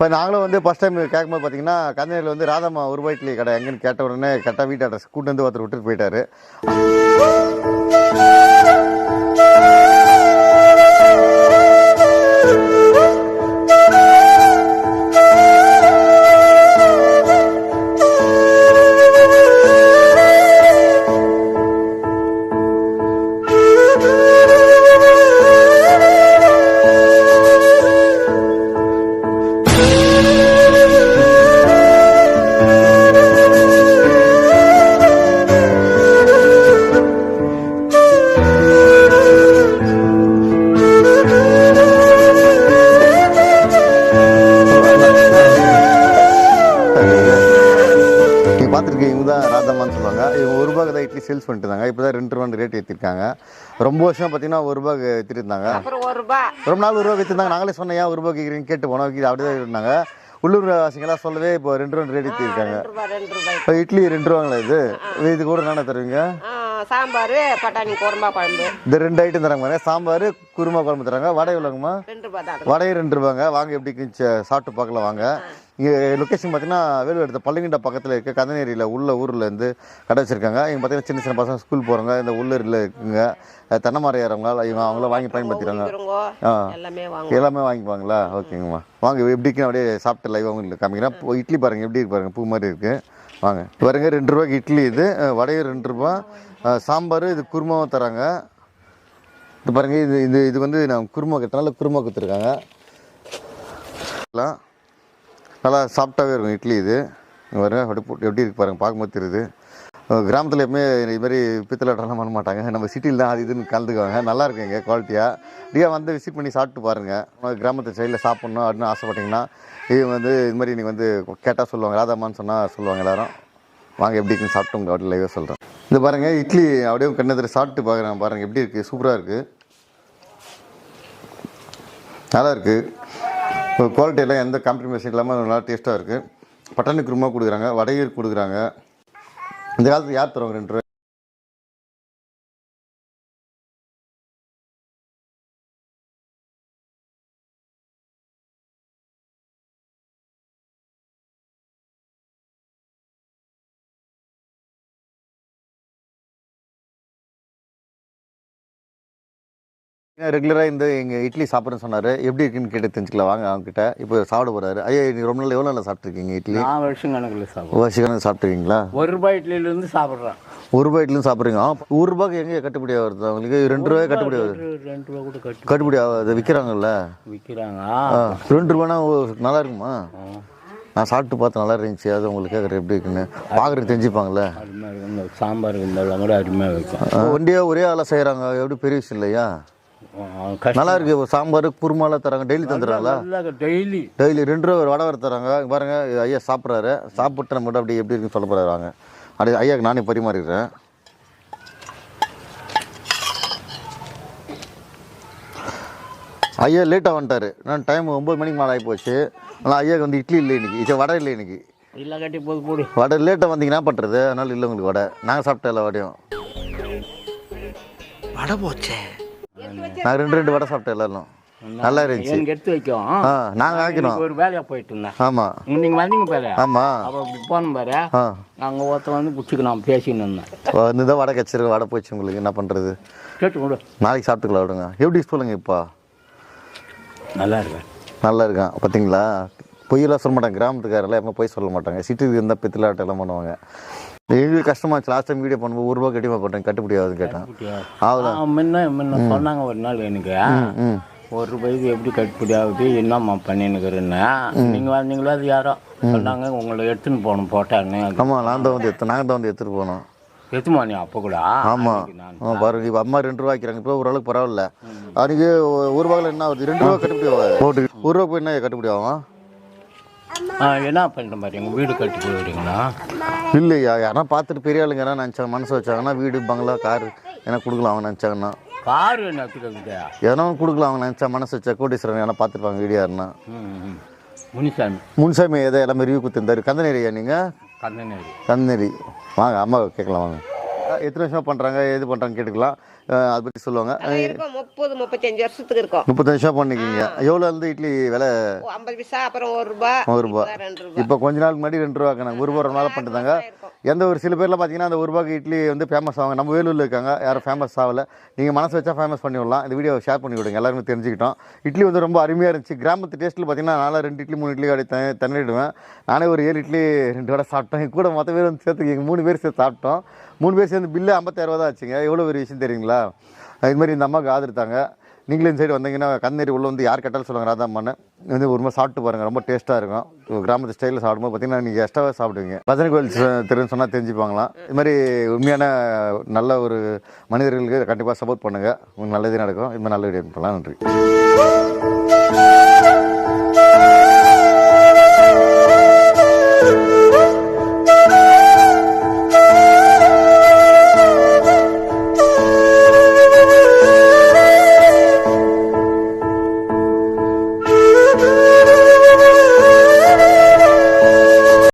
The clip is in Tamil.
இப்போ நாங்களும் வந்து ஃபஸ்ட் டைம் கேட்கும்போது பார்த்தீங்கன்னா கந்தனையில் வந்து ராதம்மா ஒரு இட்லி கடை எங்கன்னு கேட்ட உடனே கரெக்டாக வீட்டு அட்ரஸ் கூட்டு வந்து ஒருத்தர் விட்டுட்டு போயிட்டாரு. சொல்லுவாங்க. இவங்க ஒரு ரூபாய்க்கு தான் இட்லி சேல்ஸ் பண்ணிட்டு இருந்தாங்க. இப்போ தான் ரெண்டு ரூபான்னு ரேட் ஏற்றிருக்காங்க ரொம்ப வருஷம் பார்த்தீங்கன்னா ஒரு ரூபாய்க்கு அப்புறம் ஒரு ரூபா. ரொம்ப நாள் ஒரு ரூபா விற்றுருந்தாங்க நாங்களே சொன்னேன் ஏன் ஒரு ரூபாய்க்கு கேட்குறீங்க கேட்டு போனோம். இது அப்படியே தான் இருந்தாங்க. உள்ளூர் வாசிங்கெல்லாம் சொல்லவே இப்போ ரெண்டு ரூபா ரேட் ஏற்றிருக்காங்க ரூபாய். இப்போ இட்லி ரெண்டு ரூபாங்களா இது? இது கூட என்னென்ன தருவீங்க? சாம்பார் பட்டாணி குருமா குழம்பு. இந்த ரெண்டு ஐட்டம் தராங்க சாம்பார் குருமா குழம்பு தராங்க. வடை எவ்வளோங்கம்மா? ரெண்டு ரூபா தான் வடையும் ரெண்டு ரூபாங்க. வாங்க எப்படி சாப்பிட்டு பார்க்கலாம் வாங்க. இங்கே லொக்கேஷன் பார்த்தீங்கன்னா வேலூர் எடுத்த பள்ளிகிண்ட பக்கத்தில் இருக்க கந்தநேரியில் உள்ள ஊரில் இருந்து கடை வச்சிருக்காங்க. இங்கே பார்த்தீங்கன்னா சின்ன சின்ன பசங்க ஸ்கூல் போகிறவங்க இந்த உள்ளூரில் இருக்குங்க. அஹ் தென்னை மரம் ஏறவங்க இவங்க அவங்களாம் வாங்கி பயன்படுத்திக்கிறாங்க. இருங்கோ ஆ. எல்லாமே வாங்கிப்பாங்களா ஓகேங்கம்மா. வாங்க எப்படி இருக்குன்னு அப்படியே சாப்பிட்டு லைவாக உங்களுக்கு காமிக்கிறேன். இட்லி பாருங்கள் எப்படி இருக்கு பாருங்க. பூ மாதிரி இருக்குது வாங்க. பாருங்க ரெண்டு ரூபாய்க்கு இட்லி இது. வடையும் ரெண்டு ரூபா. சாம்பார் இது குருமாவும் தராங்க. இது பாருங்க இது இது இது வந்து நான் குருமா கட்டினால குருமா கொடுத்துருக்காங்க. நல்லா சாஃப்டாகவே இருக்கும் இட்லி இது. இங்க அப்படி போட்டு எப்படி இருக்கு பாருங்கள் பார்க்கும்போது தெரியுது. கிராமத்தில் எப்பவுமே இதுமாரி பித்தலாட்டம்லாம் பண்ண மாட்டாங்க. நம்ம சிட்டியில் தான் அது இதுன்னு கலந்துக்குவாங்க. நல்லா இருக்கும் இங்கே குவாலிட்டியாக நீங்கள் வந்து விசிட் பண்ணி சாப்பிட்டு பாருங்கள் கிராமத்து சைடில் சாப்பிட்ணும் அப்படின்னு ஆசைப்பட்டீங்கன்னா இது வந்து இது மாதிரி நீங்கள் வந்து கேட்டால் சொல்லுவாங்க ராதாமான்னு சொன்னால் சொல்லுவாங்க எல்லோரும். வாங்க எப்படி இருக்குன்னு சாப்பிட்டு உங்கள் அப்படியே லைவாக சொல்கிறேன் இது பாருங்கள் இட்லி அப்படியே கண்ணத்தில் சாப்பிட்டு பார்க்குறேன் பாருங்கள் எப்படி இருக்குது சூப்பராக இருக்குது நல்லா இருக்குது குவாலிட்டியெல்லாம் எந்த காம்ப்ரமைஸும் இல்லாமல் நல்லா டேஸ்ட்டாக இருக்குது பட்டாணி குருமா கொடுக்குறாங்க வடையீர் கொடுக்குறாங்க. இந்த காலத்தில் யார் தருவாங்க ரெண்டு ரெகுலராக இந்த எங்கள் இட்லி சாப்பிட்றேன்னு சொன்னார். எப்படி இருக்குன்னு கேட்டு தெரிஞ்சுக்கலாம் வாங்க அவங்ககிட்ட இப்போ சாப்பிட போகிறாரு ஐயா நீ ரொம்ப நாள் எவ்வளோ நாள் சாப்பிட்ருக்கீங்க இட்லி? நான் வருஷம் கணக்கில் சாப்பிடுவேன் வருஷக்கணக்கு சாப்பிட்ருக்கீங்களா ஒரு ரூபாய் இட்லியிலேருந்து சாப்பிட்றேன். ஒரு ரூபாய் இட்லியும் சாப்பிட்றீங்க. ஒரு ரூபாய்க்கு எங்கே கட்டுப்படி ஆகுது அவங்களுக்கு ரெண்டு ரூபாய் கட்டுப்படி ஆகுது. ரெண்டு ரூபா கூட கட்டி கட்டுப்படி ஆகுது. விற்கிறாங்கல்ல விற்கிறாங்க ரெண்டு ரூபானா நல்லா இருக்குமா? நான் சாப்பிட்டு பார்த்து நல்லா இருந்துச்சு. அது உங்களுக்கு கேட்குறேன் எப்படி இருக்குன்னு. பார்க்குறது இந்த சாம்பார் இருந்தாலும் கூட அருமையாக வைக்கும் ஒண்டியே ஒரே ஆளாக செய்கிறாங்க எப்படி பெரிய விஷயம் இல்லையா? நல்லா இருக்கு ஒரு சாம்பார் குருமாலாம் தராங்க. டெய்லி தந்துடுறாங்களா? டெய்லி. டெய்லி ரெண்டு ரூபா ஒரு வடை வர தராங்க. இங்க பாருங்க ஐயா சாப்பிட்றாரு. சாப்பிட்டு நம்ம அப்படி எப்படி இருக்குன்னு சொல்ல போகிறாரு வாங்க. அப்படியே ஐயாக்கு நானே பரிமாறிடுறேன். ஐயா லேட்டாக வந்துட்டாரு. நான் டைம் ஒம்பது மணிக்கு மேலே ஆகி போச்சு. ஆனால் ஐயாக்கு வந்து இட்லி இல்லை இன்னைக்கு. இது வடை இல்லை இன்னைக்கு. இல்லை கட்டி போது போடு. வடை லேட்டாக வந்தீங்கன்னா என்ன பண்ணுறது அதனால இல்லை உங்களுக்கு வடை. நாங்கள் சாப்பிட்ட எல்லா வடையும். வடை போச்சே. நாங்கள் ரெண்டு ரெண்டு வடை சாப்பிட்டேன் எல்லாரும். நல்லா இருந்துச்சு. எனக்கு எடுத்து வைக்கும். ஆ நாங்கள் ஆக்கினோம் இன்னைக்கு ஒரு வேலையாக போயிட்டு இருந்தேன். ஆமாம் நீங்கள் வந்தீங்க பாரு. ஆமாம் அப்போ போனோம் பாரு. ஆ. அங்கே ஒருத்தன் வந்து பிடிச்சிக்கலாம் பேசின்னு இருந்தேன். வந்து தான் வடை கச்சிருக்கு வடை போச்சு உங்களுக்கு. என்ன பண்ணுறது கேட்டு கொடு. நாளைக்கு சாப்பிட்டுக்கலாம் விடுங்க. எப்படி சொல்லுங்க இப்போ? நல்லா இருக்கேன். நல்லா இருக்கான். பார்த்தீங்களா பொய்யெல்லாம் சொல்ல மாட்டாங்க. கிராமத்துக்காரெல்லாம் எப்போ போய் சொல்ல மாட்டாங்க. சிட்டிக்கு இருந்தால் பித்தலாட்டம் எல்லாம் பண்ணுவாங்க. எங்களுக்கு கஷ்டமாச்சு லாஸ்ட் டைம் வீடியோ பண்ணும்போது ஒரு ரூபா கட்டிமா போட்டேன். கட்டுப்படி ஆகுதுன்னு கேட்டேன். ஆகுதா முன்ன முன்ன சொன்னாங்க ஒரு நாள் எனக்கு ஒரு ரூபாய்க்கு எப்படி கட்டுப்படி ஆகுது என்னம்மா பண்ணினுக்கிறேன்னு. நீங்கள் வந்தீங்களோ அது யாரோ? சொன்னாங்க உங்களை எடுத்துன்னு போகணும் போட்டான்னு ஆமாம் நான் தான் வந்து எடுத்து நாங்கள் தான் வந்து எடுத்துகிட்டு போனோம். எத்துமா நீ அப்போ கூட? ஆமாம் ஆ பாருங்க இப்போ அம்மா ரெண்டு ரூபா வைக்கிறாங்க. இப்போ ஓரளவுக்கு பரவாயில்ல. அன்றைக்கி ஒரு ரூபாயில் என்ன ஆகுது? ரெண்டு ரூபா கட்டுப்படி ஆகாது. ஒரு ரூபா போய் என்ன கட்டுப்படி ஆகும்? என்ன பண்ணுற மாதிரி? எங்கள் வீடு கட்டி போயிடுறீங்களா இல்லையா யாரா பார்த்துட்டு பெரிய ஆளுங்க யாரா? நினச்சாங்க மனசு வச்சாங்கன்னா வீடு பங்களா கார் என்ன கொடுக்கலாம் அவங்க நினச்சாங்கன்னா. காரு என்ன எதனா கொடுக்கலாம் அவங்க நினச்சா மனசு வச்சா கோட்டீஸ்வரன் ஏன்னா பார்த்துருப்பாங்க வீடியோ யாருன்னா. முனிசாமி. முன்சாமி எதை எல்லாமே ரிவ்யூ கொடுத்துருந்தாரு. கந்தநேரியா நீங்கள் கந்தனேரி. கந்தநேரி வாங்க அம்மா கேட்கலாம் வாங்க. எத்தனை வருஷமா பண்ணுறாங்க எது பண்ணுறாங்க கேட்டுக்கலாம். அதை பற்றி சொல்லுவாங்க. இருக்கும் முப்பது முப்பத்தஞ்சு வருஷத்துக்கு இருக்கும். முப்பத்தஞ்சு வருஷம் பண்ணிக்கிங்க. எவ்வளோ இருந்து இட்லி விலை? ஐம்பது பைசா அப்புறம் ஒரு ரூபா ஒரு ரூபா. இப்ப ரெண்டு ரூபா. இப்போ கொஞ்ச நாளுக்கு முன்னாடி ரெண்டு ரூபா நாங்கள் ஒரு ரூபா பண்ணிட்டாங்க. இருக்கும். எந்த ஒரு சில பேர்லாம் பார்த்தீங்கன்னா அந்த ஒரு ரூபாய்க்கு இட்லி வந்து ஃபேமஸ் ஆவாங்க. நம்ம வேலூரில் இருக்காங்க யாரும் ஃபேமஸ் ஆகல. நீங்கள் மனசு வச்சா ஃபேமஸ் பண்ணி விடலாம். இந்த வீடியோ ஷேர் பண்ணி விடுங்க எல்லாருமே தெரிஞ்சுக்கிட்டோம். இட்லி வந்து ரொம்ப அருமையாக இருந்துச்சு. கிராமத்து டேஸ்ட்டில் பார்த்தீங்கன்னா நானும் ரெண்டு இட்லி மூணு இட்லி அப்படி தண்ணிடுவேன் நானே ஒரு ஏழு இட்லி ரெண்டு வடை சாப்பிட்டேன். கூட மொத்த பேர் வந்து சேர்த்து எங்கள் மூணு பேர் சேர்த்து சாப்பிட்டோம். மூணு பேர் இந்த பில்லு ஐம்பத்தாயிரம் ரூபா தான் ஆச்சுங்க. எவ்வளோ பெரிய விஷயம் தெரியுங்களா? இது மாதிரி இந்த அம்மாவுக்கு ஆதரித்தாங்க. நீங்களும் இந்த சைடு வந்தீங்கன்னா கந்தேரி உள்ளே வந்து யார் கேட்டாலும் சொல்லுவாங்க ராதாம்மான்னு இது வந்து ஒரு மாதிரி சாப்பிட்டு பாருங்கள் ரொம்ப டேஸ்ட்டாக இருக்கும். கிராமத்து ஸ்டைலில் சாப்பிடும்போது பார்த்தீங்கன்னா நீங்கள் எக்ஸ்ட்ராவாக சாப்பிடுவீங்க. பஜனை கோயில் தெருன்னு சொன்னால் தெரிஞ்சுப்பாங்களாம். இது மாதிரி உண்மையான நல்ல ஒரு மனிதர்களுக்கு கண்டிப்பாக சப்போர்ட் பண்ணுங்கள் உங்களுக்கு நல்லதே நடக்கும். இது மாதிரி நல்ல வீடியோ பண்ணலாம் நன்றி.